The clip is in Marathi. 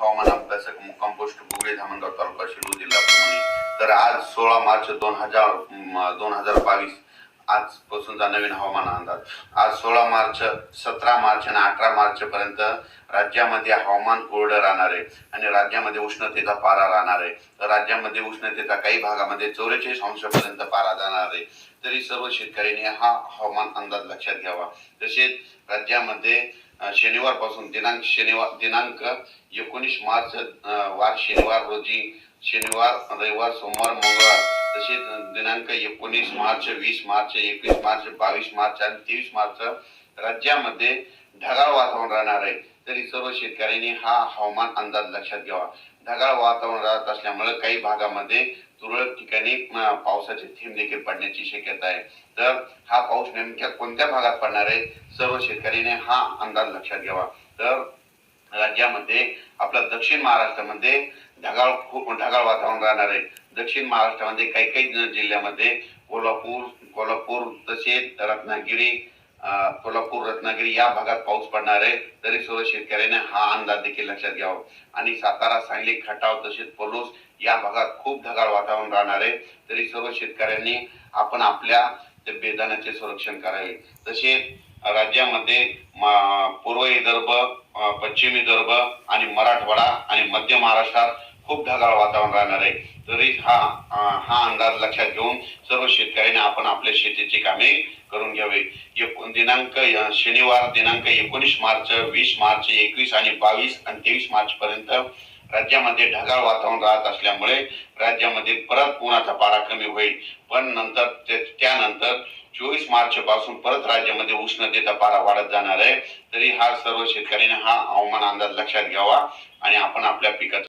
हवामान अभ्यासक मुक्काम पोस्ट गुगळे धामणगाव तालुका शिरूर जिल्हा परभणी तर आज सोळा मार्च दोन हजार दोन हजार बावीस आजपासूनचा नवीन हवामान अंदाज. आज सोळा मार्च सतरा मार्च आणि अठरा मार्च पर्यंत राज्यामध्ये हवामान कोरडं राहणार आहे आणि राज्यामध्ये उष्णतेचा पारा राहणार आहे. तर राज्यामध्ये उष्णतेचा काही भागामध्ये चौवेचाळीस अंशापर्यंत पारा जाणार आहे. तरी सर्व शेतकऱ्यांनी हा हवामान अंदाज लक्षात घ्यावा. तसेच राज्यामध्ये शनिवारपासून दिनांक शनिवार दिनांक एकोणीस मार्च वार शनिवार रोजी शनिवार रविवार सोमवार मंगळवार तसेच दिनांक एकोणीस मार्च वीस मार्च एकवीस मार्च बावीस मार्च आणि तेवीस मार्च राज्यामध्ये ढगाळ वातावरण राहणार आहे. तरी सर्व शेतकऱ्यांनी हा हवामान अंदाज लक्षात घ्यावा. ढगाळ वातावरण राहत असल्यामुळे काही भागामध्ये तुरळक ठिकाणी पावसाचे थेंब देखील पडण्याची शक्यता आहे. तर हा पाऊस नेमक्या कोणत्या भागात पडणार आहे? सर्व शेतकऱ्यांनी हा अंदाज लक्षात घ्यावा. तर राज्यामध्ये आपल्या दक्षिण महाराष्ट्रामध्ये ढगाळ खूप ढगाळ वातावरण राहणार आहे. दक्षिण महाराष्ट्रामध्ये काही काही जिल्ह्यामध्ये कोल्हापूर कोल्हापूर तसेच रत्नागिरी सोलापूर कोल्हापूर रत्नागिरी या भागात पाऊस पडणार आहे. तरी सर्व शेतकऱ्यांनी हा अंदाज देखील लक्षात घ्यावा. आणि सातारा सांगली खटाव तसेच पलूस या भागात खूप ढगाळ वातावरण राहणार आहे. तरी सर्व शेतकऱ्यांनी आपण आपल्या बेदाण्याचे संरक्षण करावे. तसेच राज्यामध्ये पूर्व विदर्भ पश्चिम विदर्भ आणि मराठवाडा आणि मध्य महाराष्ट्रात खूप ढगाळ वातावरण राहणार आहे. तरी हा हा अंदाज लक्षात घेऊन सर्व शेतकऱ्यांनी आपण आपल्या शेतीची कामे करून घ्यावे. दिनांक शनिवार दिनांक एकोणीस मार्च वीस मार्च एकवीस आणि बावीस आणि तेवीस मार्च पर्यंत राज्यामध्ये ढगाळ वातावरण राहत असल्यामुळे राज्यामध्ये परत उन्हाचा पारा कमी होईल. पण नंतर त्यानंतर चोवीस मार्च पासून परत राज्यामध्ये उष्णतेचा पारा वाढत जाणार आहे. तरी हा सर्व शेतकऱ्यांनी हा हवामान अंदाज लक्षात घ्यावा आणि आपण आपल्या पिकाचा